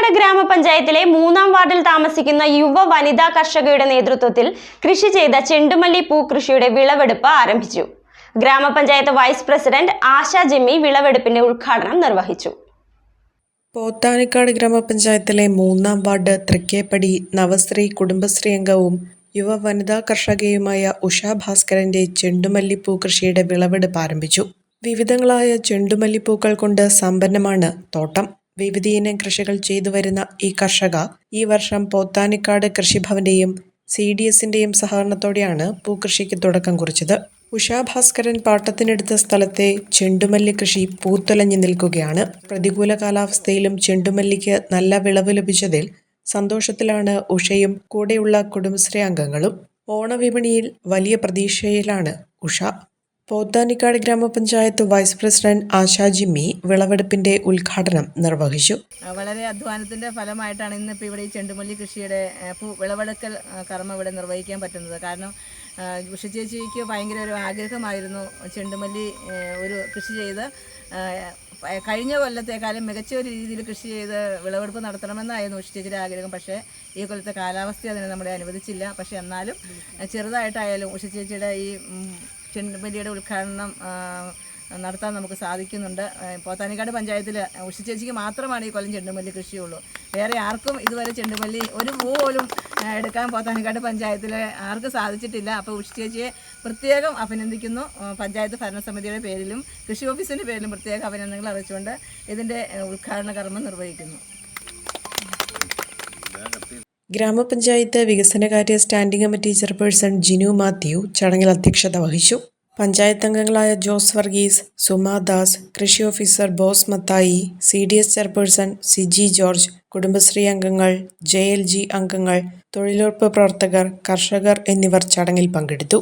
പോത്താനിക്കാട് ഗ്രാമപഞ്ചായത്തിലെ മൂന്നാം വാർഡിൽ താമസിക്കുന്ന യുവ വനിതാ കർഷകയുടെ നേതൃത്വത്തിൽ കൃഷി ചെയ്ത ചെണ്ടുമല്ലി പൂ കൃഷിയുടെ വിളവെടുപ്പ് ആരംഭിച്ചു. ഗ്രാമപഞ്ചായത്ത് വൈസ് പ്രസിഡന്റ് ആശ ജിമ്മി വിളവെടുപ്പിന്റെ ഉദ്ഘാടനം നിർവഹിച്ചു. പോത്താനിക്കാട് ഗ്രാമപഞ്ചായത്തിലെ മൂന്നാം വാർഡ് തൃക്കേപ്പടി നവശ്രീ കുടുംബശ്രീ അംഗവും യുവ വനിതാ കർഷകയുമായ ഉഷ ഭാസ്കരന്റെ ചെണ്ടുമല്ലിപ്പൂ കൃഷിയുടെ വിളവെടുപ്പ് ആരംഭിച്ചു. വിവിധങ്ങളായ ചെണ്ടുമല്ലിപ്പൂക്കൾ കൊണ്ട് സമ്പന്നമാണ് തോട്ടം. വിവിധയിനം കൃഷികൾ ചെയ്തു വരുന്ന ഈ കർഷക ഈ വർഷം പോത്താനിക്കാട് കൃഷിഭവന്റെയും സി ഡി എസിന്റെയും സഹകരണത്തോടെയാണ് പൂക്കൃഷിക്ക് തുടക്കം കുറിച്ചത്. ഉഷാ ഭാസ്കരൻ പാട്ടത്തിനെടുത്ത സ്ഥലത്തെ ചെണ്ടുമല്ലി കൃഷി പൂത്തുലഞ്ഞു നിൽക്കുകയാണ്. പ്രതികൂല കാലാവസ്ഥയിലും ചെണ്ടുമല്ലിക്ക് നല്ല വിളവ് ലഭിച്ചതിൽ സന്തോഷത്തിലാണ് ഉഷയും കൂടെയുള്ള കുടുംബശ്രീ അംഗങ്ങളും. ഓണവിപണിയിൽ വലിയ പ്രതീക്ഷയിലാണ് ഉഷ. പോത്താനിക്കാട് ഗ്രാമപഞ്ചായത്ത് വൈസ് പ്രസിഡന്റ് ആശാ ജിമ്മി വിളവെടുപ്പിന്റെ ഉദ്ഘാടനം നിർവഹിച്ചു. വളരെ അധ്വാനത്തിന്റെ ഫലമായിട്ടാണ് ഇന്നിപ്പോൾ ഇവിടെ ഈ ചെണ്ടുമല്ലി കൃഷിയുടെ വിളവെടുക്കൽ കർമ്മം ഇവിടെ നിർവഹിക്കാൻ പറ്റുന്നത്. കാരണം കൃഷി ചേച്ചിക്ക് ഭയങ്കര ഒരു ആഗ്രഹമായിരുന്നു ചെണ്ടുമല്ലി ഒരു കൃഷി ചെയ്ത് കഴിഞ്ഞ കൊല്ലത്തേക്കാളും മികച്ച ഒരു രീതിയിൽ കൃഷി ചെയ്ത് വിളവെടുപ്പ് നടത്തണമെന്നായിരുന്നു ഉഷിച്ചേച്ചിയുടെ ചേച്ചിയുടെ ആഗ്രഹം. പക്ഷേ ഈ കൊല്ലത്തെ കാലാവസ്ഥ അതിനെ നമ്മളെ അനുവദിച്ചില്ല. പക്ഷേ എന്നാലും ചെറുതായിട്ടായാലും ഉഷിച്ചേച്ചിയുടെ ചേച്ചിയുടെ ഈ ചെണ്ടുമല്ലിയുടെ ഉദ്ഘാടനം നടത്താൻ നമുക്ക് സാധിക്കുന്നുണ്ട്. പോത്താനിക്കാട് പഞ്ചായത്തിൽ ഉഷിച്ചേച്ചിക്ക് ചേച്ചിക്ക് മാത്രമാണ് ഈ കൊല്ലം ചെണ്ടുമല്ലി കൃഷിയുള്ളൂ. വേറെ ആർക്കും ഇതുവരെ ചെണ്ടുമല്ലി ഒരു പൂ പോലും എടുക്കാൻ പോത്താനിക്കാട് പഞ്ചായത്തിൽ ആർക്കും സാധിച്ചിട്ടില്ല. അപ്പോൾ ഉഷിച്ചേച്ചിയെ ചേച്ചിയെ പ്രത്യേകം അഭിനന്ദിക്കുന്നു. പഞ്ചായത്ത് ഭരണസമിതിയുടെ പേരിലും കൃഷി ഓഫീസിന്റെ പേരിലും പ്രത്യേക അഭിനന്ദനങ്ങൾ അറിയിച്ചുകൊണ്ട് ഇതിന്റെ ഉദ്ഘാടന കർമ്മം നിർവഹിക്കുന്നു. ഗ്രാമപഞ്ചായത്ത് വികസനകാര്യ standing committee chairperson Jinu Mathew ചടങ്ങിൽ അധ്യക്ഷത വഹിച്ചു. പഞ്ചായത്ത് അംഗങ്ങളായ ജോസ് വർഗീസ് സുമാ ദാസ് കൃഷി officer Bose Mathai C D S chairperson Siji George Kudumbashree അംഗങ്ങൾ ജെ എൽ ജി അംഗങ്ങൾ തൊഴിലുറപ്പ് പ്രവർത്തകർ കർഷകർ എന്നിവർ ചടങ്ങിൽ പങ്കെടുത്തു.